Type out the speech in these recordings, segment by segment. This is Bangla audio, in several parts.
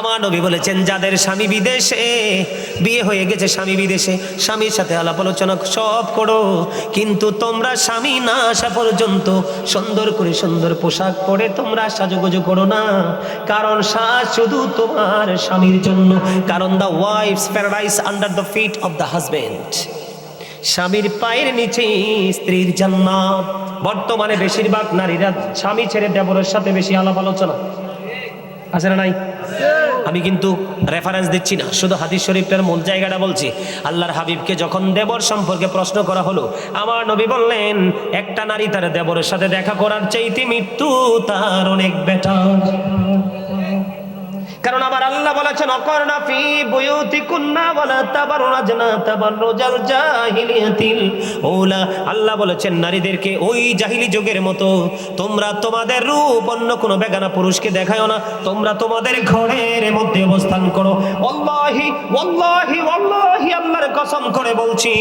আমার নবী বলেছেন, যাদের স্বামী বিদেশে, বিয়ে হয়ে গেছে স্বামী বিদেশে, স্বামীর সাথে আলাপ আলোচনা সব করো, কিন্তু তোমরা স্বামী না আসা পর্যন্ত সুন্দর করে সুন্দর পোশাক পরে তোমরা সাজুগুজু করো না। কারণ সাজ শুধু তোমার স্বামীর জন্য, কারণ the wife's paradise under the feet of the husband স্বামীর পায়ের নিচে স্ত্রীর জান্নাত। বর্তমানে বেশিরভাগ নারীরা স্বামী ছেড়ে দেবরের সাথে বেশি আলাপ আলোচনা। আছে না নাই? আমি কিন্তু রেফারেন্স দিচ্ছি না, শুধু হাদিস শরীফটার মূল জায়গাটা বলছি। আল্লাহর হাবিবকে যখন দেবর সম্পর্কে প্রশ্ন করা হলো, আমার নবী বললেন, একটা নারী তার দেবরের সাথে দেখা করার চাইতে মৃত্যু তার অনেক বেটার কারণ আমার আল্লাহ বলেছেন, অকর্ণা ফি বুয়ুতি কুন্না ওয়ালা তাবাররাজনা তাবাররুজাল জাহিলিয়াতিল আল্লাহ বলেছেন, নারীদেরকে ওই জাহিলি যুগের মতো তোমরা তোমাদের রূপ অন্য কোনো বেগানা পুরুষকে দেখায়ও না। তোমরা তোমাদের ঘরের মধ্যে অবস্থান করো। ওয়াল্লাহি ওয়াল্লাহি ওয়াল্লাহি আল্লাহর কসম করে বলছি,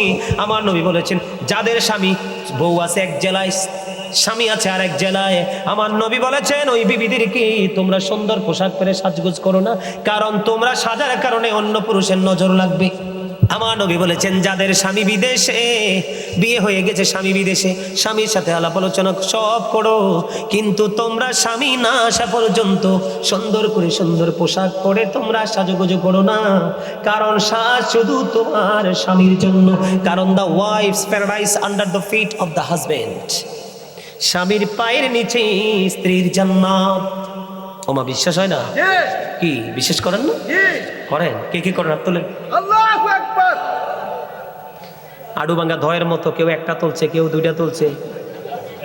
আমার নবী বলেছেন, যাদের স্বামী বউ আছে এক জেলায় স্বামী আছে আরেক জেলায়। আমার নবী বলেছেন, ওই বিবিদেরকে তোমরা সুন্দর পোশাক পরে সাজগোজ করো না? কারণ তোমরা সাজার কারণে অন্য পুরুষের নজর লাগবে। আমার নবী বলেছেন, যাদের স্বামী বিদেশে, বিয়ে হয়ে গেছে স্বামী বিদেশে, স্বামীর সাথে আলাপ আলোচনা সব করো। কিন্তু তোমরা স্বামী না আসা পর্যন্ত সুন্দর করে সুন্দর পোশাক পরে তোমরা সাজুগুজু করো না। কারণ সাজ শুধু তোমার স্বামীর জন্য। কারণ the wife's paradise under the feet of the husband স্বামীর পায়ের নিচে স্ত্রীর জান্নাত। ওমা বিশ্বাস হয় না? কি বিশ্বাস করেন না? করেন? কে কি করেন তোলেন? আডু ভাঙ্গা ধয়ের মতো কেউ একটা তুলছে কেউ দুইটা তুলছে।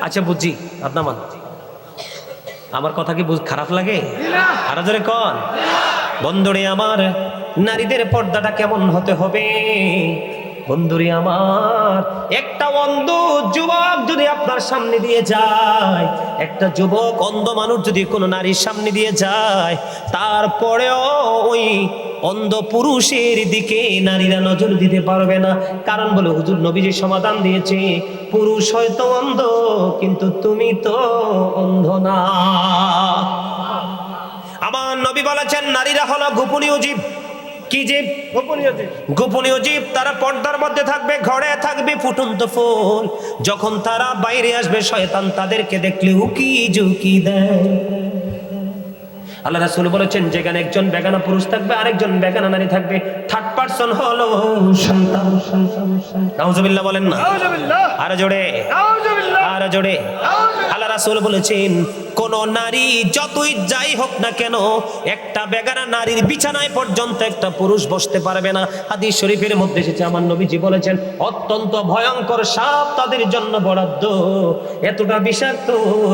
আচ্ছা বুঝছি আপনার মান আমার কথা কি খারাপ লাগে? আরও জোরে কন। বন্ধুরে আমার নারীদের পর্দাটা কেমন হতে হবে? বন্ধুরে আমার একটা অন্ধ যুবক যদি আপনার সামনে দিয়ে যায়, একটা যুবক অন্ধ মানুষ যদি কোনো নারীর সামনে দিয়ে যায়, তারপরেও ওই অন্ধ পুরুষের দিকে নারীরা নজর দিতে পারবে না। কারণ বলে হুজুর নবীজি সমাধান দিয়েছে, পুরুষ হয়তো অন্ধ, কিন্তু তুমি তো অন্ধ না। আমার নবী বলেছেন, নারীরা হলো গোপনীয় জীব। কি জীব? গোপনীয় জীব। তারা পর্দার মধ্যে থাকবে ঘরে থাকবে ফুটন্ত ফুল। যখন তারা বাইরে আসবে শয়তান তাদেরকে দেখলে উকি ঝুঁকি দেয়। আল্লাহ রাসূল বলেছেন যেখানে একজন বেগানা পুরুষ থাকবে আরেকজন বেগানা নারী থাকবে। থার্ড পারসন হলো সন্তান। নাউজুবিল্লাহ বলেন না। আরও জোরে। নাউজুবিল্লাহ। আরও জোরে। আল্লাহ রাসূল বলেছেন, কোন নারী যতই যাই হোক না কেন, একটা বেগানা নারীর বিছানায় পর্যন্ত একটা পুরুষ বসতে পারবে না। আদি শরীফের মধ্যে এসেছে, আমার নবীজি বলেছেন, অত্যন্ত ভয়ঙ্কর সাপ তাদের জন্য বরাদ্দ। এতটা বিষাক্ত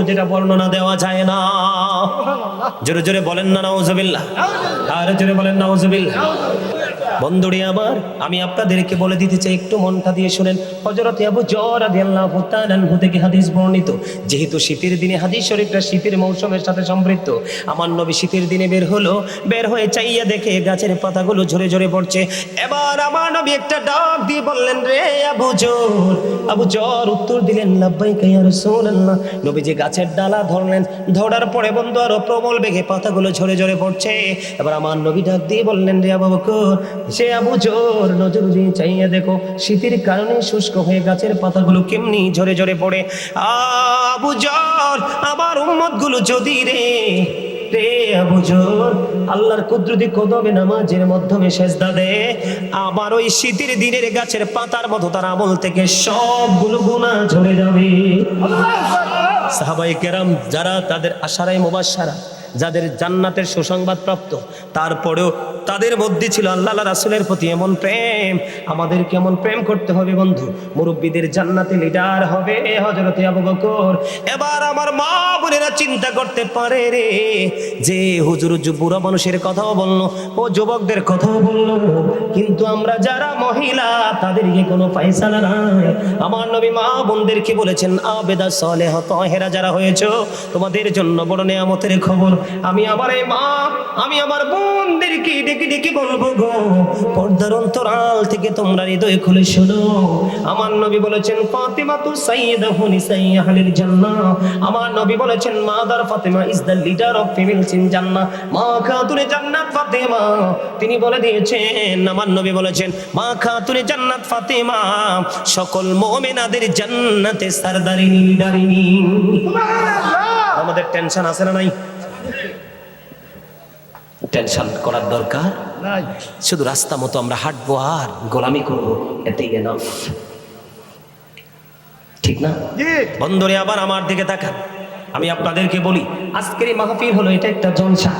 যেটা বর্ণনা দেওয়া যায় না। জোরে জোরে বলেন না, নাউজুবিল্লাহ। আর জোরে বলেন, নাউজুবিল্লাহ। বন্ধুরে আমার, আমি আপনাদেরকে বলে দিতে চাই, একটু মনটা দিয়ে শুনেন। হযরত আবু জর তাআলা আনহু থেকে হাদিস বর্ণিত, যেহেতু শীতের দিনে হাদিস শরীফটা শীতের মৌসুমের সাথে সম্পৃক্ত আমার নবী শীতের দিনে বের হলো, বের হয়ে চাইয়া দেখে গাছের পাতাগুলো ঝরে ঝরে পড়ছে। এবার আমার নবী একটা ডাক দিয়ে বললেন, রে আবু জর আবু জর উত্তর দিলেন, লাব্বাইকা ইয়া রাসূলুল্লাহ। যে গাছের ডালা ধরলেন। ধরার পরে বন্ধু আরও প্রবল বেগে পাতাগুলো ঝরে ঝরে পড়ছে। এবার আমার নবী ডাক দিয়ে বললেন, রে আবু বকর সে আবু জোর নজর দিয়ে চাইয়ে দেখো শীতের কারণে শুষ্ক হয়ে গাছের পাতাগুলো কেমনি ঝরে ঝরে পড়ে। আবু জোর আবার উম্মতগুলো যদি রে রে আবু জোর আল্লাহর কুদরতি কদমে নামাজের মাধ্যমে সেজদা দে আবার ওই শীতের দিনের গাছের পাতার মতো তার আমল থেকে সবগুলো গুণা ঝরে যাবে। সাহাবাই কেরাম যারা তাদের আশারাই মোবাসারা যাদের জান্নাতের সুসংবাদ প্রাপ্ত, তারপরেও তাদের মধ্যে ছিল আল্লাহ রাসুলের প্রতি এমন প্রেম। আমাদের কেমন প্রেম করতে হবে বন্ধু, মুরব্বীদের জান্নাতে লিডার হবে হজরতে আবু বকর। এবার আমার মা বোনেরা চিন্তা করতে পারে রে, যে হুজুর বুড়া মানুষের কথাও বলল, ও যুবকদের কথাও বলল, কিন্তু আমরা যারা মহিলা, তাদেরকে কোনো ফাইসালা নাই। আমার নবী মা বোনদেরকে বলেছেন, আবেদা সলে হত হেরা যারা হয়েছ, তোমাদের জন্য বড় নেয়ামতের খবর আমি আমার এই মা আমি আমার বোনদেরকে ডেকে ডেকে বলব গো পর্দার অন্তরাল থেকে তোমরা হৃদয় খুলে শোনো। আমার নবী বলেছেন ফাতিমা তু সাইয়্যিদা হুনিসাই আহলিল জান্নাহ। আমার নবী বলেছেন mother Fatima is the leader of females in জান্নাহ। মা খাতুনে জান্নাত ফাতিমা। তিনি বলে দিয়েছেন আমার নবী বলেছেন মা খাতুনে জান্নাত ফাতিমা সকল মুমিনাদের জান্নাতে সরদারিনী লিডারিনী আমাদের টেনশন আছে না নাই? টেনশন করার দরকার? শুধু রাস্তা মতো আমরা হাঁটবো আর গোলামি করব এতেই এনাফ ঠিক না? বন্ধরে আবার আমার দিকে তাকান। আমি আপনাদেরকে বলি, আজকের এই মাহফিল হলো এটা একটা জলসা।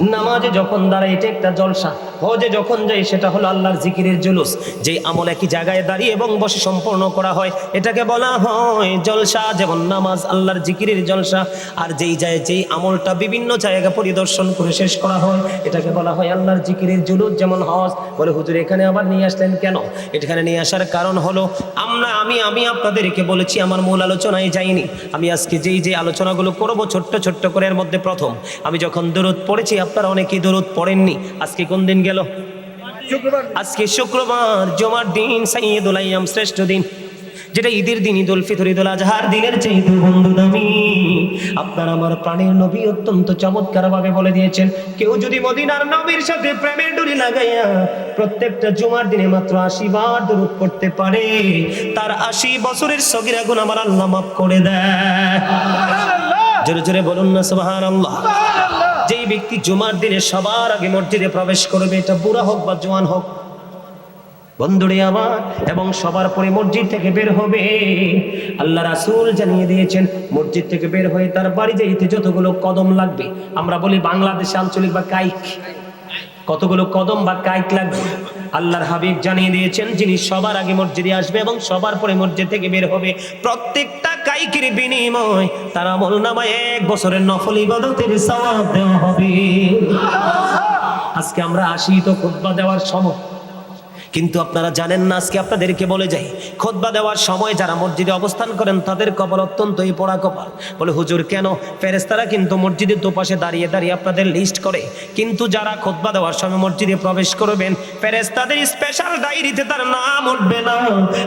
নামাজে যখন দাঁড়ায় এটা একটা জলসা। হজে যখন যাই সেটা হলো আল্লাহর জিকিরের জুলুস। যে আমল একই জায়গায় দাঁড়িয়ে এবং বসে সম্পন্ন করা হয়, এটাকে বলা হয় জলসা। যেমন নামাজ আল্লাহর জিকিরের জলসা। আর যেই যায় যেই আমলটা বিভিন্ন জায়গা পরিদর্শন করে শেষ করা হয়, এটাকে বলা হয় আল্লাহর জিকিরের জুলুস। যেমন হজ, বলে হুজুর, এখানে আবার নিয়ে আসলেন কেন? এখানে নিয়ে আসার কারণ হলো, আমরা, আমি আমি আপনাদেরকে বলেছি, আমার মূল আলোচনায় যাইনি। আমি আজকে যেই যে আলোচনাগুলো করব ছোট্ট ছোট্ট করে এর মধ্যে প্রথম। আমি যখন দূরত পড়েছি আপনারা অনেকেই দূরত পড়েননি। আজকে কোন দিন গেল? আজকে শুক্রবার জমার দিন সাইয়দুল আইয়াম শ্রেষ্ঠ দিন। যেটা ঈদের দিন ঈদুল ফিতর ঈদুল আজহার দিনের চাইতে বন্ধু দামি। আপনার আমার প্রাণের নবী অত্যন্ত চমৎকার ভাবে বলে দিয়েছেন কেউ যদি মদিনার নবীর সাথে প্রেমের ডুরি লাগাইয়া প্রত্যেকটা জুমার দিনে মাত্র আশি বার দূরত পড়তে পারে তার আশি বছরের সগিরা গুণ আমার আল্লাহ মাফ করে দেয়। জোরে জোরে বলুন না সুবহান আল্লাহ যেই ব্যক্তি জুমার দিনে সবার আগে মসজিদে প্রবেশ করবে, এটা বুড়া হোক বা জোয়ান হোক, বন্ধুরে আমার, এবং সবার পরে মসজিদ থেকে বের হবে। আল্লাহ রাসূল জানিয়ে দিয়েছেন, মসজিদ থেকে বের হয়ে তার বাড়ি যাইতে যতগুলো কদম লাগবে, আমরা বলি বাংলাদেশে আঞ্চলিক বা কাইক কতগুলো কদম বা কাইক লাগবে? আল্লাহর হাবিব জানিয়ে দিয়েছেন, যিনি সবার আগে মসজিদে আসবে এবং সবার পরে মসজিদ থেকে বের হবে, প্রত্যেকটা কাইকের বিনিময়, তার আমল নামায় এক বছরের নফল ইবাদতের সওয়াব দেওয়া হবে। আজকে আমরা আসি তো খুতবা দেওয়ার সময়। কিন্তু আপনারা জানেন না, আজকে আপনাদেরকে বলে যাই, খোদবা দেওয়ার সময় যারা মসজিদে অবস্থান করেন, তাদের কপাল অত্যন্তই পড়া কপাল। বলে, হুজুর, কেন? ফেরেস্তারা কিন্তু মসজিদের দুপাশে দাঁড়িয়ে দাঁড়িয়ে আপনাদের লিস্ট করে। কিন্তু যারা খোদবা দেওয়ার সময় মসজিদে প্রবেশ করবেন ফেরেস্তাদের স্পেশাল ডায়েরিতে তার নাম উঠবে না।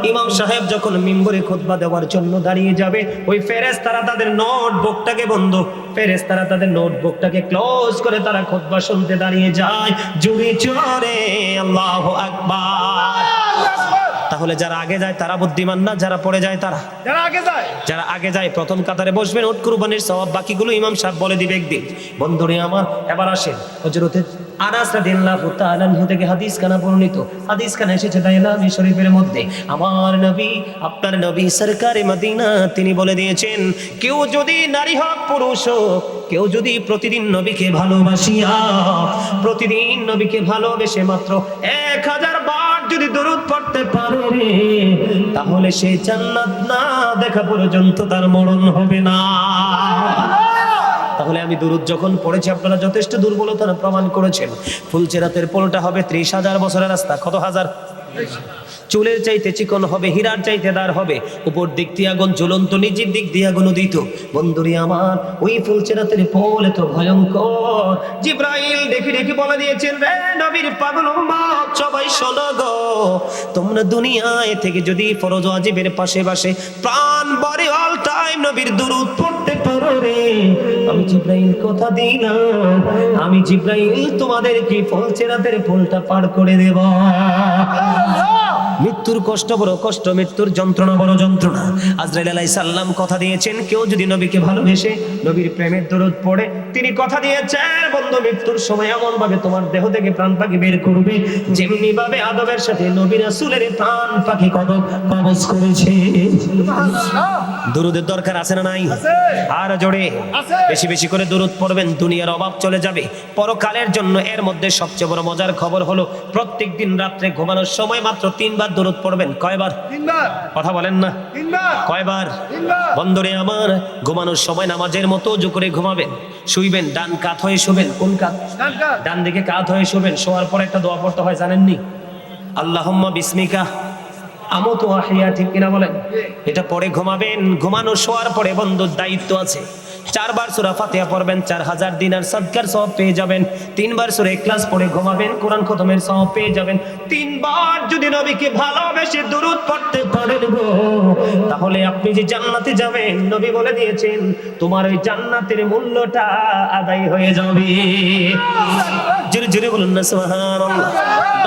ইমাম সাহেব যখন মিম্বরে খোদবা দেওয়ার জন্য দাঁড়িয়ে যাবে, ওই ফেরেস্তারা তাদের নোটবুকটাকে বন্ধ ফেরেস্তারা তাদের নোটবুকটাকে ক্লোজ করে তারা খোদবা শুনতে দাঁড়িয়ে যায়। জুড়ি চরে আল্লাহ আকবার। God. তাহলে যারা আগে যায় তারা বুদ্ধিমান না যারা পড়ে যায় তারা? যারা আগে যায়। যারা আগে যায় প্রথম কাতারে বসবেন উট কুরবানির সওয়াব বাকিগুলো ইমাম সাহেব বলে দিবে একদিন। বন্ধুরে আমার এবার আসেন। হযরতে আনাস রাদিয়াল্লাহু তাআলা আনহু থেকে হাদিস কানা বর্ণিত। হাদিস কানা এসেছে দাইলামি শরীফের মধ্যে। আমার নবী আপনার নবী সরকারে মদিনা তিনি বলে দিয়েছেন কেউ যদি নারী হোক পুরুষ হোক কেউ যদি প্রতিদিন নবীকে ভালোবাসিয়া প্রতিদিন নবীকে ভালোবেসে মাত্র এক হাজার বার যদি দরুদ পড়তে পারে তাহলে সেই জান্নাত না দেখা পর্যন্ত তার মরণ হবে না। তাহলে আমি দুরুদ যখন পড়েছি, আপনারা যথেষ্ট দুর্বলতার প্রমাণ করেছেন। ফুলচেরাতের পোলটা হবে ত্রিশ হাজার বছরের রাস্তা। কত হাজার? চুলের চাইতে চিকন হবে, হীরার চাইতে দাঁড় হবে। উপর দিক দিয়ে আগুন জ্বলন্ত নিজের দিক দিয়ে আগুন উদিত। বন্ধুরি আমার, ওই ফুলচেরাতের পোল এত ভয়ঙ্কর। জিব্রাইল দেখে দেখে বলে দিয়েছেন, রে নবীর পাগল সবাই শোনো গো। তোমরা দুনিয়ায় থেকে যদি ফরজ ওয়াজিবের পাশে পাশে প্রাণ বরে অল টাইম নবীর দুরুদ পড়তে পারো রে। আমি জিব্রাইল কথা দিই না। আমি জিব্রাইল, তোমাদেরকে ফুলচেরাতের পোলটা পার করে দেব। মৃত্যুর কষ্ট বড় কষ্ট, মৃত্যুর যন্ত্রণা বড় যন্ত্রণা। আজরাইল আলাইহিস কথা দিয়েছেন, কেউ যদি নবীকে ভালোবেসে নবীর প্রেমের দরদ পড়ে তিনি কথা দিয়েছেন বন্ধু মৃত্যুর সময় এমন ভাবে তোমার দেহ থেকে প্রাণ পাখি বের করবে যেমনি ভাবে আদবের সাথে নবী রাসূলের প্রাণ পাখি কদম কবজ করেছে। দরুদের দরকার আছে না নাই? আর জোরে। বেশি বেশি করে দূরত পড়বেন দুনিয়ার অভাব চলে যাবে। পরকালের জন্য এর মধ্যে সবচেয়ে বড় মজার খবর হলো প্রত্যেক দিন রাত্রে ঘুমানোর সময় মাত্র তিনবার দূরত পড়বেন। কয়বার? তিনবার। কথা বলেন না। তিনবার। কয়বার? তিনবার। বন্ধরে আমার ঘুমানোর সময় নামাজের মতো উজু করে ঘুমাবেন। শুইবেন ডান কাত হয়ে শোবেন কোন কাত? ডান দিকে কাত হয়ে শোবেন শোয়ার পর একটা দোয়া পড়তে হয় জানেননি? আল্লাহুম্মা বিসমিকা আমতো আহিয়া ঠিক কিনা বলেন? এটা পরে ঘুমাবেন ঘুমানো শোয়ার পরে বন্ধুর দায়িত্ব আছে। চারবার সুরা ফাতিহা পড়বেন চার হাজার দিনার সদকার সব পেয়ে যাবেন, তিনবার সুরা ক্লাস পড়ে ঘুমাবেন, কোরআন খতমের সব পেয়ে যাবেন। তিনবার যদি নবীকে ভালোবেসে দূরত পড়তে পারেন গো, তাহলে আপনি যে জান্নাতে যাবেন, নবী বলে দিয়েছেন, তোমার ওই জান্নাতের মূল্যটা আদায় হয়ে যাবে। জোরে জোরে বলুন না, সুবহানাল্লাহ।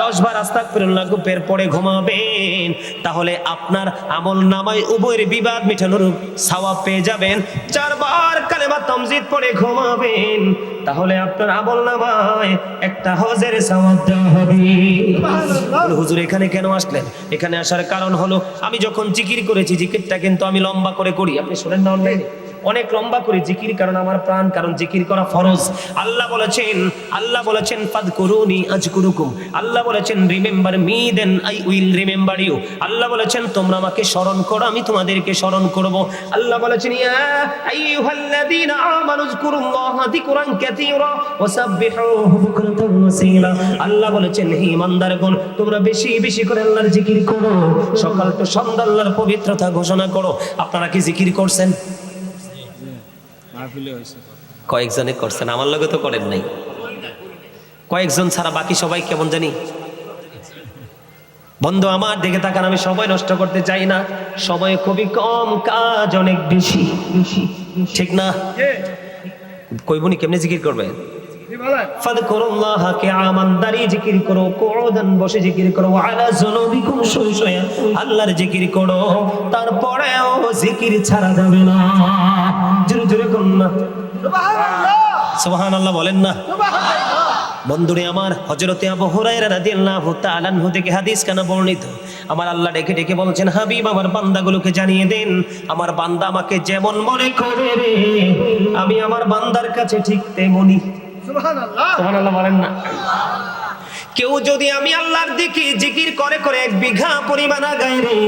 দশ বার আস্তাগফিরুল্লাহ গুপের পরে ঘুমাবেন, তাহলে আপনার আমল নামায় উভয়ের বিবাদ মিটানোর সওয়াব পেয়ে যাবেন। চারবার কালেমা তমজিদ পড়ে ঘুমাবেন তাহলে আপনার আমল নামায় একটা হজের সওয়াব দেওয়া হবে। হুজুর এখানে কেন আসলেন? এখানে আসার কারণ হলো আমি যখন জিকির করেছি জিকিরটা কিন্তু আমি লম্বা করে করি। আপনি শোনেন না অনলাইনে অনেক লম্বা করে জিকির, কারণ আমার প্রাণ, কারণ জিকির করা ফরজ। আল্লাহ বলেছেন আল্লাহ বলেছেন ফাদ করুনি আজ কুরুকুম আল্লাহ বলেছেন, remember me then, I will remember you. Allah বলেছেন, তোমরা আমাকে স্মরণ করো, আমি তোমাদেরকে স্মরণ করব। আল্লাহ বলেছেন, ইয়া আইয়ুহাল্লাযীনা আমানু যকুরুল্লাহা যিকরান কাসীরা ওয়াসাব্বিহুহু বুকরাতান ওয়াসীলা। আল্লাহ বলেছেন, হে ইমানদারগণ, তোমরা বেশি বেশি করে আল্লাহর জিকির করো। সকাল তো সন্ধ্যা আল্লাহর পবিত্রতা ঘোষণা করো। আপনারা কি জিকির করছেন? কয়েকজনে করছেন, আমার লগে তো করেন নাই। কয়েকজন ছাড়া বাকি সবাই কেমন জানি? বন্ধু, আমার দেখে তাকান, আমি সময় নষ্ট করতে চাই না। সময় খুবই কম, কাজ অনেক বেশি। ঠিক না? কইবনি কেমনে জিকির করবে? জিকির করো বসে জিকির করো আল্লাহর জিকির করো, তারপরেও জিকির ছাড়া যাবে না। জোরে জোরে করুন না সুবহানাল্লাহ। সুবহানাল্লাহ বলেন না। বন্ধুরে আমার হজরতে আবু হুরায়রা রাদিয়াল্লাহু তাআলা আনহু থেকে হাদিস কেন বর্ণিত? আমার আল্লাহ ডেকে ডেকে বলছেন হাবিব আমার বান্দাগুলোকে জানিয়ে দেন আমার বান্দা আমাকে যেমন মনে করে রে আমি আমার বান্দার কাছে ঠিক তেমনি। সুবহানাল্লাহ। সুবহানাল্লাহ বলেন না। কেউ যদি আমি আল্লাহর দিকে জিকির করে করে এক বিঘা পরিমাণ আগায় রে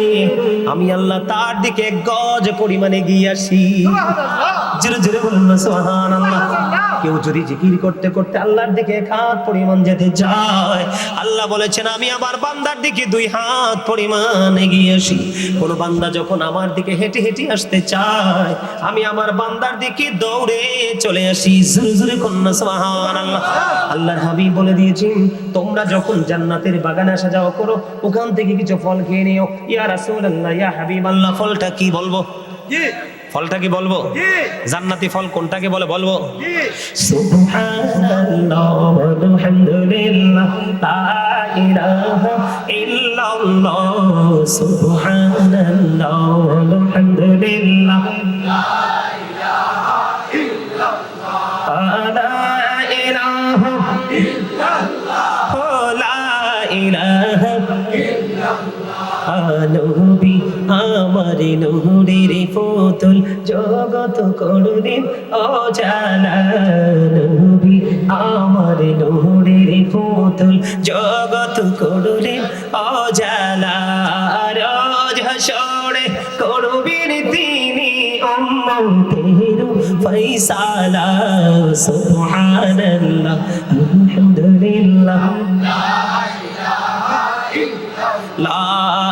আমি আল্লাহ তার দিকে এক গজ পরিমাণে গিয়ে আসি। জোরে জোরে বলুন না সুবহানাল্লাহ। কেউ যদি জিকির করতে করতে আল্লাহর দিকে এক হাত পরিমাণ যেতে যায় আল্লাহ বলেছেন আমি আমার বান্দার দিকে দুই হাত পরিমাণ এগিয়ে আসি। কোন বান্দা যখন আমার দিকে হেঁটে হেঁটে আসতে চায় আমি আমার বান্দার দিকে দৌড়ে চলে আসি। জোরে জোরে কন্যা সুবহানাল্লাহ। আল্লাহর হাবিব বলে দিয়েছেন তোমরা যখন জান্নাতের বাগানে আসা যাওয়া করো ওখান থেকে কিছু ফল খেয়ে নিও। ইয়া রাসূলুল্লাহ ইয়া হাবিব আল্লাহ ফলটা কি বলব? জি। ফলটা কি বলব? জান্নাতি ফল কোনটাকে বলে বলব? সুবহানাল্লাহ নবী আমার নূরের পুতুল জগত করুণের অজানা নবী, আমার নূরের পুতুল জগত করুণের অজানা রোজ করবির তিনি উম্মতের ফৈসালা সুবহানাল্লাহ, আলহামদুলিল্লাহ। লা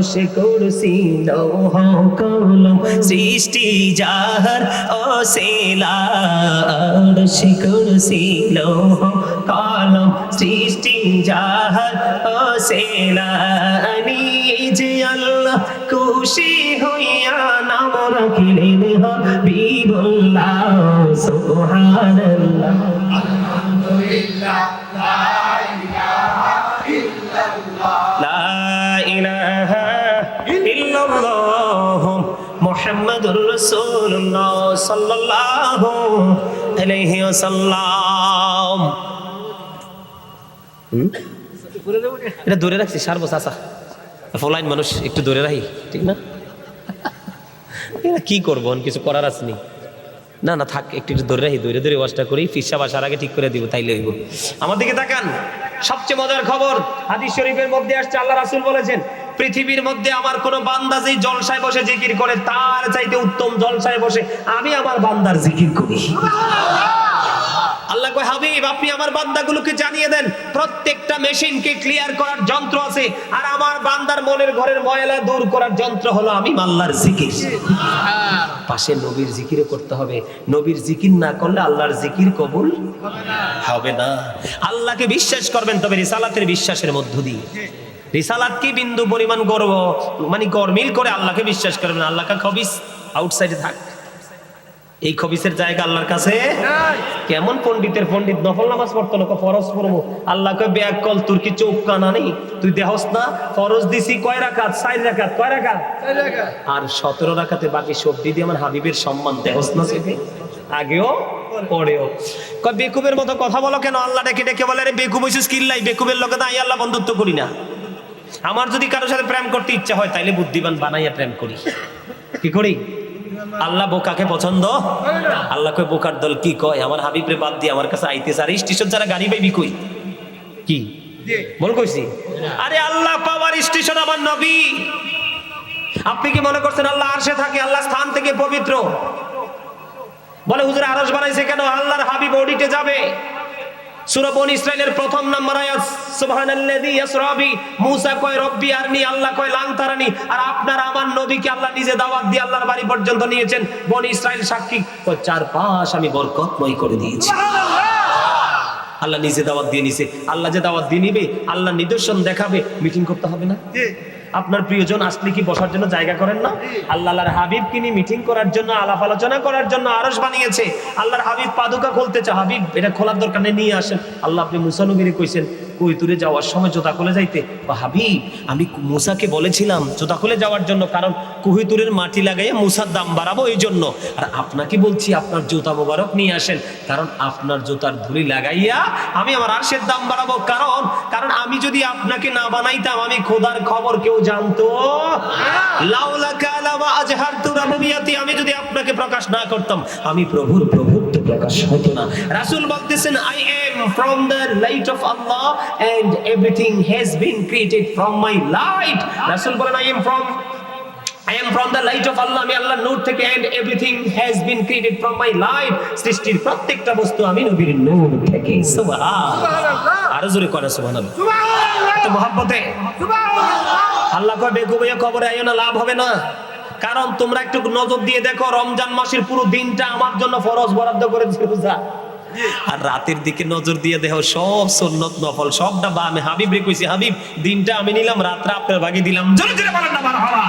আহর সে করছি লৌহ কলম, সৃষ্টি যাহার ও সেলা আহর করছি লৌহ কলম, সৃষ্টি যাহার ও সেলা নিজে আল্লাহ খুশি হইয়া নাম রাখিলেন হাবিবুল্লাহ, সুবহানাল্লাহ। লা এটা দূরে রাখছি মানুষ, একটু দূরে রাখি, ঠিক না? কি করব কিছু করার আসনি না? না থাক, একটু একটু ধরে রাখি ধরে ধরে ওয়াশটা করি ফিসা বাসার আগে ঠিক করে দিব, তাইলে হইব। আমার দিকে তাকান, সবচেয়ে মজার খবর, হাদিস শরীফের মধ্যে আসছে, আল্লাহ রাসূল বলেছেন পৃথিবীর মধ্যে আমার কোন বান্দা যেই জলসায় বসে জিকির করে, তার চাইতে উত্তম জলসায় বসে আমি আমার বান্দার জিকির করি। আল্লাহ কয়, হাবিব, আপনি আমার বান্দাগুলোকে জানিয়ে দেন, প্রত্যেকটা মেশিনকে ক্লিয়ার করার যন্ত্র আছে, আর আমার বান্দার মনের ঘরের ময়লা দূর করার যন্ত্র হলো আমি আল্লাহর জিকির। পাশে নবীর জিকিরও করতে হবে। নবীর জিকির না করলে আল্লাহর জিকির কবুল হবে না। আল্লাহকে বিশ্বাস করবেন, তবে রিসালাতের বিশ্বাসের মধ্য দিয়ে। রিসালাত কি বিন্দু পরিমাণ গর্ব? মানে গরমিল করে আল্লাহকে বিশ্বাস করবেন আল্লাহকে খবিস আউটসাইডে থাক। এই খবিসের জায়গা আল্লাহর কাছে কেমন পণ্ডিতের পণ্ডিত নফল নামাজ পড়তো না? ফরজ পড়ব। আল্লাহকে ব্যাগ কল তোর কি চোখ কানা নেই তুই দেহস না? ফরজ দিছি কয় রাকাত? চার রাকাত। কয় জায়গা আর সতেরো রাখাতে বাকি সবজি দিয়ে আমার হাবিবের সম্মান দেহস না সেটি? আগেও পরেও কয় বেকুবের মতো কথা বলো কেন? আল্লাহ ডেকে ডেকে বলে রে বেকুব হইছিস কিল্লাই? বেকুবের লোকে তো আই আল্লাহ বন্ধুত্ব করি না। আমার যদি কারোর সাথে প্রেম করতে ইচ্ছা হয় তাইলে বুদ্ধিমান বানাইয়া প্রেম করি। কি করি? আল্লাহ বোকাকে পছন্দ? আল্লাহ কয় বোকার দল কি কয়? আমার হাবিবরে বাদ দিয়ে আমার কাছে আইতেছে। আর স্টেশন যারা গাড়ি পাইবি কই? কি? বল কইছি? আরে আল্লাহ পাওয়ার স্টেশন আমার নবী। আপনি কি মনে করছেন আল্লাহ আরশে থাকে আল্লাহ স্থান থেকে পবিত্র? বলে হুজুর আরশ বানাইছে কেন? আল্লাহর হাবিব অডিটে যাবে। সূরা বনি ইসরাইলের প্রথম নাম্বার আয়াত সুবহানাল্লাযী ইয়াসরা বি মুসা কয় রব্বি আরনি আল্লাহ কয় লাং তারানি আর আপনার আমার নবীকে আল্লাহ নিজে দাওয়াত দিয়ে আল্লাহর বাড়ি পর্যন্ত নিয়েছেন। বনি ইসরাইল সাক্ষী কয় চার পাশ আমি বরকতময় করে দিয়েছি। আল্লাহ নিজে দাওয়াত দিয়ে নিছে। আল্লাহ যে দাওয়াত দিয়ে নিবে আল্লাহ নিদর্শন দেখাবে। মিটিং করতে হবে না? আপনার প্রিয়জন আসলে কি বসার জন্য জায়গা করেন না? আল্লাহ আল্লাহর হাবিব কিনি মিটিং করার জন্য, আলাপ আলোচনা করার জন্য আরস বানিয়েছে। আল্লাহর হাবিব পাদুকা খুলতে চা হাবিব, এটা খোলার দরকার নেই, নিয়ে আসেন। আল্লাহ আপনি মুসানুগিরি কইছেন কৈতুরে যাওয়ার সময় জোতা খুলে যাইতে। বা হাবিব, আমি মুসাকে বলেছিলাম জোতা খুলে যাওয়ার জন্য, কারণ কুহিতুরের মাটি লাগাইয়া মুসার দাম বাড়াবো এই জন্য। আর আপনাকে বলছি, আপনার জুতা মোবারক নিয়ে আসেন, কারণ আপনার জুতার ধুলি লাগাইয়া আমি আমার আরশের দাম বাড়াবো। কারণ কারণ আমি যদি আপনাকে না বানাইতাম, আমি খোদার খবর কেউ জানতো। লাউলা কালামা আজহারতু রাবুবিয়াতি, আমি যদি আপনাকে প্রকাশ না করতাম, আমি প্রভুর প্রভুত্ব প্রকাশ হতো না। রাসূল বলতেছেন I am from the light of Allah and everything has been created from my light রাসূল বলেন I am from I am from the light of Allah. আমি আল্লাহর নূর থেকে and everything has been created from my light. সৃষ্টির প্রত্যেকটা বস্তু আমি নবীর নূর থেকে। সুবহান সুবহানাল্লাহ। আরও জোরে করে সুবহানাল্লাহ। সুবহানাল্লাহ। তো মহব্বতে। সুবহানাল্লাহ। আল্লাহ কয় বেকুবে কবরে আইও না লাভ হবে না। কারণ তোমরা একটু নজর দিয়ে দেখো, রমজান মাসের পুরো দিনটা আমার জন্য ফরজ বরাদ্দ করেছে বুঝা আর রাতের দিকে নজর দিয়ে দেখো, সব সুন্নত নফল, সবটা বা আমি হাবিব রে কইছি, হাবিব, দিনটা আমি নিলাম রাতটা আপনার ভাগে দিলাম। জোরে জোরে বলেন না, মারহাবা।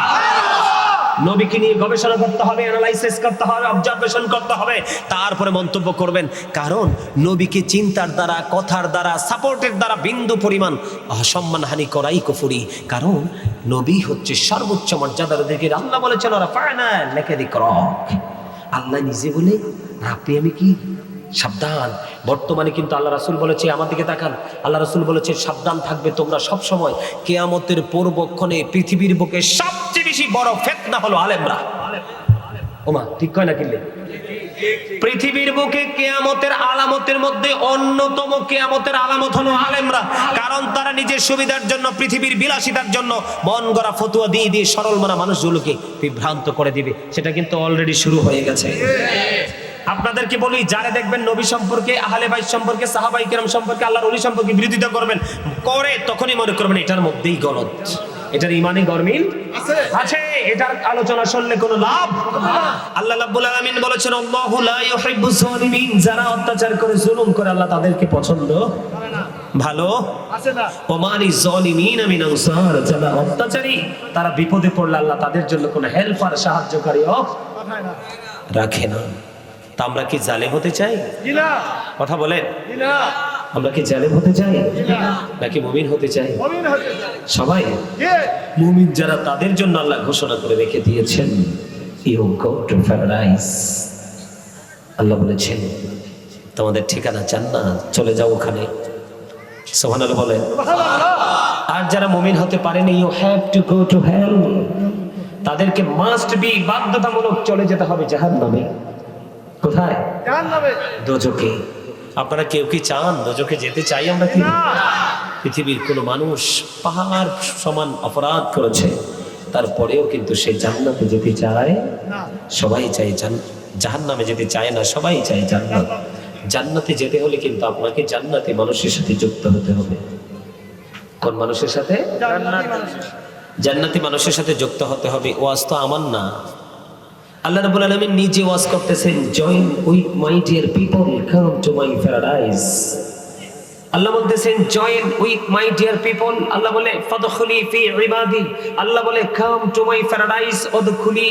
নবীকে নিয়ে গবেষণা করতে হবে অ্যানালাইসিস করতে হবে অবজারভেশন করতে হবে, তারপরে মন্তব্য করবেন। কারণ নবীকে চিন্তার দ্বারা, কথার দ্বারা সাপোর্টের দ্বারা বিন্দু পরিমাণ অসম্মানহানি করাই কুফুরি। কারণ নবী হচ্ছে সর্বোচ্চ মর্যাদার দিকে আল্লাহ বলেছেন ওরা ফাইনাল লেখে দিক আল্লাহ নিজে বলে, আপনি আমি কি? সাবধান। বর্তমানে কিন্তু আল্লাহ রাসুল বলেছে, আমার দিকে তাকান। আল্লাহ রাসুল বলেছে সাবধান থাকবে তোমরা সব সময় কেয়ামতের পূর্বক্ষণে পৃথিবীর বুকে সবচেয়ে বেশি বড় ফেতনা হলো আলেমরা। ওমা, ঠিক কয় না কিনলে? পৃথিবীর বুকে কেয়ামতের আলামতের মধ্যে অন্যতম কেয়ামতের আলামত হলো আলেমরা। কারণ তারা নিজের সুবিধার জন্য, পৃথিবীর বিলাসিতার জন্য মন গড়া ফতুয়া দিয়ে দিয়ে সরল মনা মানুষগুলোকে বিভ্রান্ত করে দিবে। সেটা কিন্তু অলরেডি শুরু হয়ে গেছে। আপনাদেরকে বলি, যারা দেখবেন নবী সম্পর্কে, আহলে বাইত সম্পর্কে, সাহাবাই কেরাম সম্পর্কে, আল্লাহর অলি সম্পর্কে বিরোধিতা করবেন, করে তখনই মনে করবেন এটার মধ্যেই গলত। এটার ইমানে গরমিল আছে। এটার আলোচনা শুনলে কোনো লাভ? আল্লাহ রাব্বুল আলামিন বলেছেন আল্লাহু লা ইউহিব্বুজ জালিমিন যারা অত্যাচার করে জুলুম করে আল্লাহ তাদেরকে পছন্দ করে না। ভালো? আছে না। ওমানি জালিমিন মিন আনসার যারা অত্যাচারী তারা বিপদে পড়লে আল্লাহ তাদের জন্য কোনো হেল্পার না। রাখে না। তা আমরা কি জালেম হতে চাই? জি না? কথা বলেন। জি না? আমরা কি জালেম হতে চাই? নাকি মুমিন হতে চাই? মমিন হতে চায় সবাই? কে? মুমিন যারা তাদের জন্য আল্লাহ ঘোষণা করে রেখে দিয়েছেন you go to paradise Allah বলেছেন তোমাদের ঠিকানা চান না চলে যাও ওখানে। সোহান বলেন সুবহানাল্লাহ। আর যারা মুমিন হতে পারেনি you have to go to hell তাদেরকে মাস্ট বি বাধ্যতামূলক চলে যেতে হবে জাহান্নামে। কোথায়? জাহান্নামে। দোজকে আপনারা কেউ কি চান? দোজকে যেতে চাই আমরা কি? পৃথিবীর কোনো মানুষ পাহাড় সমান অপরাধ করেছে তারপরেও কিন্তু সে জান্নাতে যেতে চায়। সবাই চায় জাহান নামে যেতে চায় না সবাই চায় জান্নাত। জান্নাতে যেতে হলে কিন্তু আপনাকে জান্নাতি মানুষের সাথে যুক্ত হতে হবে। কোন মানুষের সাথে? জান্নাতি মানুষের জান্নাতি মানুষের সাথে যুক্ত হতে হবে। ওয়াজ তো আমার না। আল্লাহ রাব্বুল আলামিন নিজে ওয়াজ করতেছেন join with my dear people come to my paradise Allah বলতেছেন join with my dear people Allah বলে ফাদখুলি ফি ইবাদি আল্লাহ বলে কাম টু মাই প্যারাডাইস ওদখুলি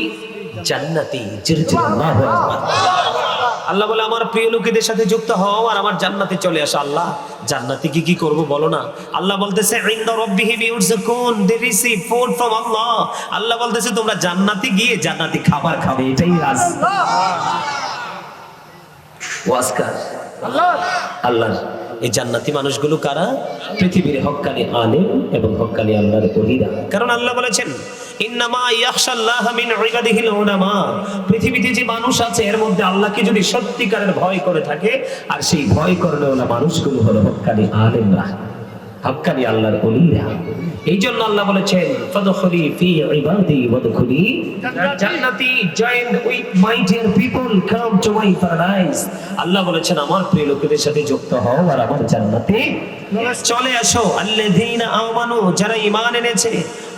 জান্নাতি জিরজির আল্লাহু আকবার। আল্লাহ বলে, আমার প্রিয় লোকেদের সাথে যুক্ত হও আর আমার জান্নাতে চলে আসা, আল্লাহ। জান্নাতে কি কি করব বলো না। আল্লাহ বলতেছে আল্লাহ বলতেছে, তোমরা জান্নাতে গিয়ে জান্নাতি খাবার খাবে, এটাই আল্লাহ, এই জান্নাতি মানুষগুলো কারা? পৃথিবীর হক্কানি আলেম এবং হক্কানি আল্লাহর ওলিরা কারণ আল্লাহ বলেছেন পৃথিবীতে যে মানুষ আছে, এর মধ্যে আল্লাহকে যদি সত্যিকারের ভয় করে থাকে, আর সেই ভয় করলে ওলা মানুষগুলো হলো আলেমরা। আল্লাহর এই জন্য আল্লাহ বলেছেন আল্লাহ বলেছেন, আমার প্রিয় লোকেদের সাথে যুক্ত হও আর আমার জান্নাতে চলে আসো আল্লাযীনা আমানু, যারা ঈমান এনেছে,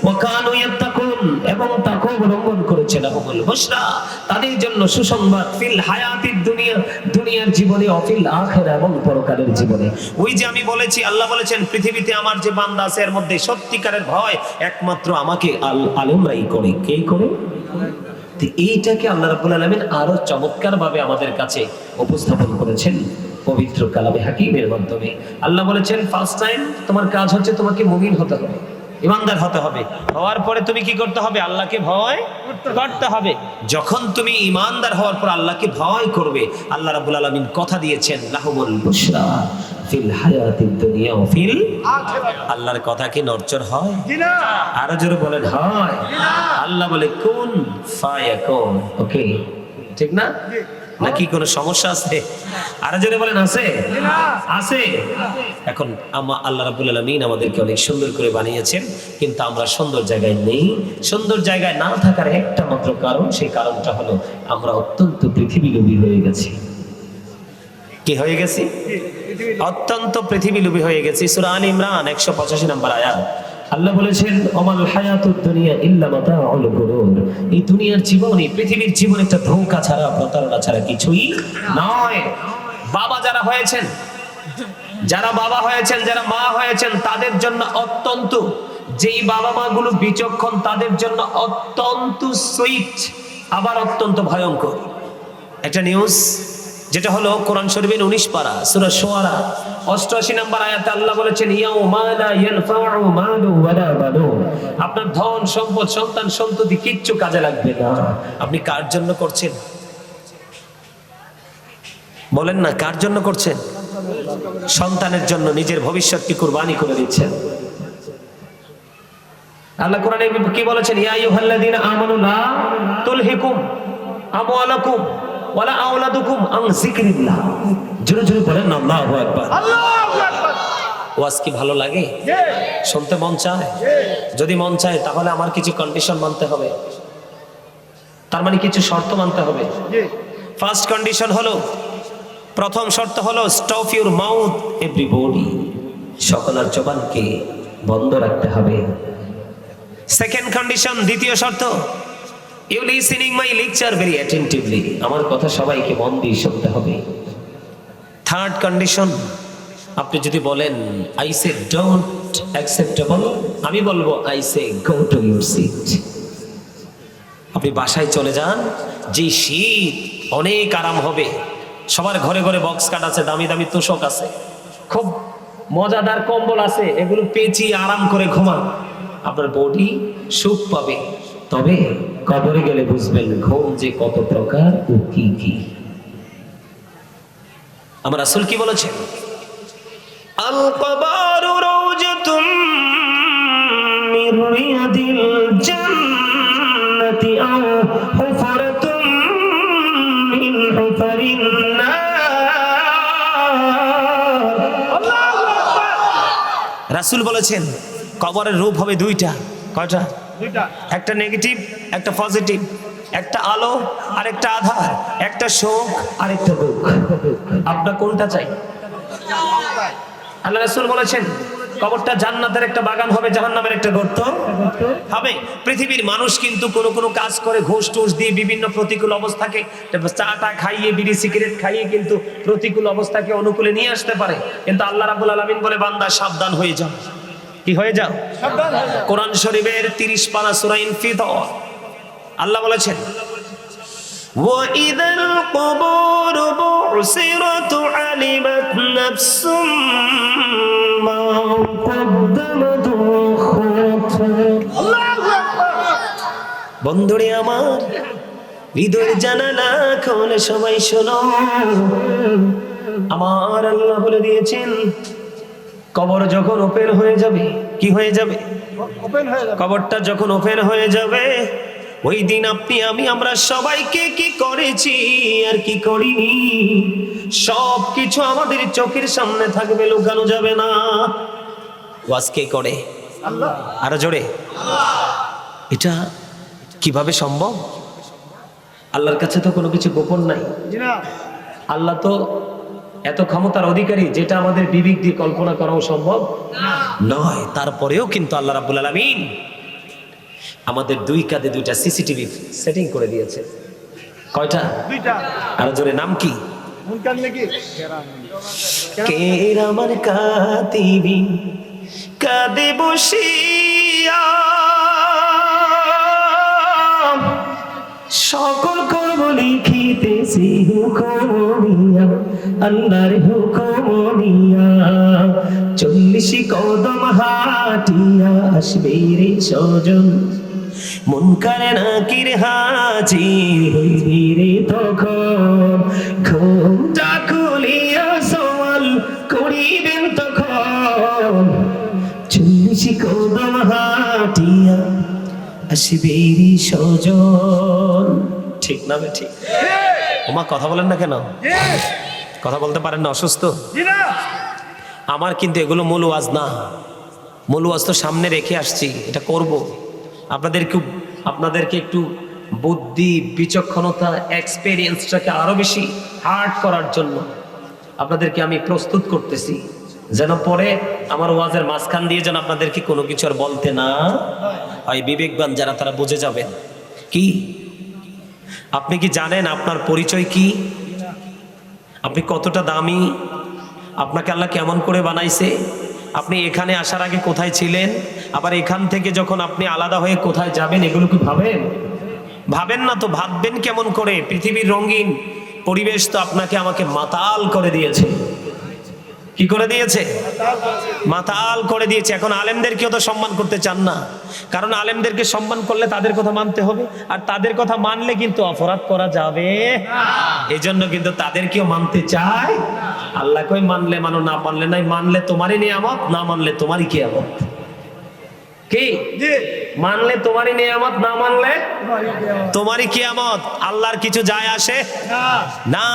ওয়া কানু ইয়াত্তাকুন, এবং তাকওয়া করেছে তাদের জন্য সুসংবাদ, ফিল দুনিয়া, দুনিয়ার জীবনে অফিল এবং পরকালের জীবনে। ওই যে আমি বলেছি, আল্লাহ বলেছেন, পৃথিবীতে আমার যে বান্দা এর মধ্যে সত্যিকারের ভয় একমাত্র আমাকে আল আলমরাই করে। কে করে? এইটাকে আল্লাহ আরও চমৎকার ভাবে আমাদের কাছে উপস্থাপন করেছেন। পবিত্র কালামে হাকিমের মাধ্যমে। আল্লাহ বলেছেন ফার্স্ট টাইম তোমার কাজ হচ্ছে তোমাকে মুমিন হতে হবে ইমানদার হতে হবে। হওয়ার পরে তুমি কি করতে হবে? আল্লাহকে ভয় করতে হবে। যখন তুমি ইমানদার হওয়ার পর আল্লাহকে ভয় করবে আল্লাহ রাব্বুল আলামিন কথা দিয়েছেন লাহুমুল বুশরা ফিল হায়াতিদ দুনিয়া ওয়া ফিল আল্লাহর কথা কি নরচর হয়? আরও জোরে বলেন হয়। আল্লাহ বলে কোন ফায়াকুন। ওকে ঠিক না? জি। নাকি কোনো সমস্যা আছে? আরও জোরে বলেন, আছে। আছে। এখন আমা আল্লাহ রাব্বুল আলামিন আমাদেরকে অনেক সুন্দর করে বানিয়েছেন, কিন্তু আমরা সুন্দর জায়গায় নেই। সুন্দর জায়গায় না থাকার একটা মাত্র কারণ, সেই কারণটা হলো আমরা অত্যন্ত পৃথিবী লোভী হয়ে গেছি। কি হয়ে গেছি? অত্যন্ত পৃথিবী লোভী হয়ে গেছি। সূরা আল ইমরান 185 নম্বর আয়াত। আল্লাহ বলেছেন অমাল হায়াতুদ দুনিয়া ইল্লা মাতাউল গুরুর। এই দুনিয়ার জীবন এই পৃথিবীর জীবন একটা ধোঁকা ছাড়া, প্রতারণা ছাড়া কিছুই নয়। বাবা যারা হয়েছেন, যারা বাবা হয়েছেন, যারা মা হয়েছেন, তাদের জন্য অত্যন্ত, যেই বাবা মা গুলো বিচক্ষণ, তাদের জন্য অত্যন্ত সুইট, আবার অত্যন্ত ভয়ঙ্কর। একটা নিউজ যেটা হলো কোরআন শরীফের উনিশ পারা, সূরা শুআরা অষ্টআশি নম্বর আয়াতে আল্লাহ বলেছেন আপনার ধন, সম্পদ, সন্তান, সন্ততি কিচ্ছু কাজে লাগবে না। আপনি কার জন্য করছেন? বলেন না, কার জন্য করছেন? সন্তানের জন্য নিজের ভবিষ্যৎকে কুরবানি করে দিচ্ছেন। আল্লাহ কোরআনে কি বলেছেন? ইয়া আইয়ুহাল্লাযীনা আমানু লা তুলহিকুম আমওয়ালাকুম। ওয়ালা আওলাদুকুম আন যিকরিল্লাহ। জোরে জোরে বলেন আল্লাহু আকবার। আল্লাহু আকবার। ওয়াজ কি ভালো লাগে? শুনতে মন চায়? যদি মন চায় তাহলে আমার কিছু কন্ডিশন মানতে হবে। তার মানে কিছু শর্ত মানতে হবে। ফার্স্ট কন্ডিশন হলো প্রথম শর্ত হলো স্টপ ইউর মাউথ এভরিবডি সকলের জবানকে বন্ধ রাখতে হবে। সেকেন্ড কন্ডিশন দ্বিতীয় শর্ত you listening my lecture very attentively আমার কথা সবাইকে মন দিয়ে শুনতে হবে। থার্ড কন্ডিশন আপনি যদি বলেন আই সে ডোন্ট অ্যাকসেপ্টেবল আমি বলব I say go to your seat আপনি বাসায় চলে যান যে শীত অনেক আরাম হবে। সবার ঘরে ঘরে বক্স কাট আছে, দামি দামি তোষক আছে। খুব মজাদার কম্বল আছে, এগুলো পেঁচিয়ে আরাম করে ঘুমান। আপনার বডি সুখ পাবে। তবে কবরে গেলে বুঝবেন ঘুম যে কত প্রকার ও কি কি। আমার আসল কি বলেছেন আল কবারু রওজাতুম মির রিয়াদিল জান্নাতি আও হুফরাতুম মিন হুফারিন নার। রাসূল বলেছেন কবরের রূপ হবে দুইটা। কয়টা? একটা নেগেটিভ একটা পজিটিভ একটা আলো আর একটা আধার, একটা শোক আর একটা দুঃখ। আপনার কোনটা চাই? আল্লাহ রাসূল বলেছেন, কবরটা জান্নাতের একটা বাগান হবে, জাহান্নামের একটা গর্ত হবে। পৃথিবীর মানুষ কিন্তু কোনো কোনো কাজ করে, ঘুষ টুস দিয়ে বিভিন্ন প্রতিকূল অবস্থাকে চাটা খাইয়ে, বিড়ি, সিগারেট খাইয়ে কিন্তু প্রতিকূল অবস্থাকে অনুকূলে নিয়ে আসতে পারে। কিন্তু আল্লাহ রাবুল আলমিন বলে, বান্দা সাবধান হয়ে যাও। কি হয়ে যাও সাবধান হয়ে যাও। কোরআন শরীফের তিরিশ পারা সুরাইন ফিতর আল্লাহ বলেছেন وإذا القبور بعثرت علمت نفس ما قدمت وأخرت আল্লাহু আকবার। বন্ধুরে আমার হৃদয়ের জানালা খোলে সবাই শোনো আমার আল্লাহ বলে দিয়েছেন কবর যখন ওপেন হয়ে যাবে কি হয়ে যাবে? ওপেন হয়ে যাবে। কবরটা যখন ওপেন হয়ে যাবে ওই দিন আপনি আমি আমরা সবাইকে কি করেছি আর কি করিনি? সব কিছু আমাদের চোখের সামনে থাকবে লুকানো যাবে না। ওয়াজ কে করে? আল্লাহ। আরও জোরে। এটা কীভাবে সম্ভব? আল্লাহর কাছে তো কোনো কিছু গোপন নাই। জি না। আল্লাহ তো এত ক্ষমতার অধিকারী যেটা আমাদের বিবেক দিয়ে কল্পনা করাও সম্ভব? নয় তারপরেও কিন্তু আল্লাহ রাব্বুল আলামিন আমাদের দুই কাঁধে দুইটা সিসিটিভি সেটিং করে দিয়েছে। কয়টা? দুইটা। আরও জোরে নাম কি? মুনকার আমার কাতিবি কাঁদে বসিয়া। সকল করব লিখিতেছি আল্লাহর হুকুমিয়া চল্লিশ কদম হাটিয়া আসবে রে সজন মন করে না কির হাজির হইবি রে তখন। ঘুমটা খুলিয়া সওয়াল করিবেন তখন। চল্লিশ কদম হাটিয়া আসবে রে সজন ঠিক না বে ঠিক? ওমা কথা বলেন না কেন? কথা বলতে পারেন না অসুস্থ? আমার কিন্তু এগুলো মূল ওয়াজ না। মূল ওয়াজ তো সামনে রেখে আসছি এটা করব। আপনাদেরকে আপনাদেরকে একটু বুদ্ধি বিচক্ষণতা এক্সপেরিয়েন্সটাকে আরও বেশি হার্ড করার জন্য আপনাদেরকে আমি প্রস্তুত করতেছি। যেন পরে আমার ওয়াজের মাঝখান দিয়ে যেন আপনাদেরকে কোনো কিছু আর বলতে না হয়। বিবেকবান যারা তারা বুঝে যাবেন। কি? আপনি কি জানেন আপনার পরিচয় কি? আপনি কতটা দামি? আপনাকে আল্লাহ কেমন করে বানাইছে? আপনি এখানে আসার আগে কোথায় ছিলেন? আবার এখান থেকে যখন আপনি আলাদা হয়ে কোথায় যাবেন, এগুলো কি ভাবেন? ভাবেন না তো, ভাববেন কেমন করে? পৃথিবীর রঙিন পরিবেশ তো আপনাকে আমাকে মাতাল করে দিয়েছে। কি করে দিয়েছে? মাতাল করে দিয়েছে। এখন আলেমদেরকেও তো সম্মান করতে চান না। কারণ আলেমদেরকে সম্মান করলে তাদের কথা মানতে হবে আর তাদের কথা মানলে কিন্তু অপরাধ করা যাবে। এই জন্য কিন্তু তাদেরকেও মানতে চায়। আল্লাহ কই মানলে মানো না মানলে নাই। মানলে তোমারই নিয়ামত না মানলে তোমারই কি? জি। মানলে তোমারই নিয়ামত না মানলে তোমারই কিয়ামত। আল্লাহর কিছু যায় আসে? না।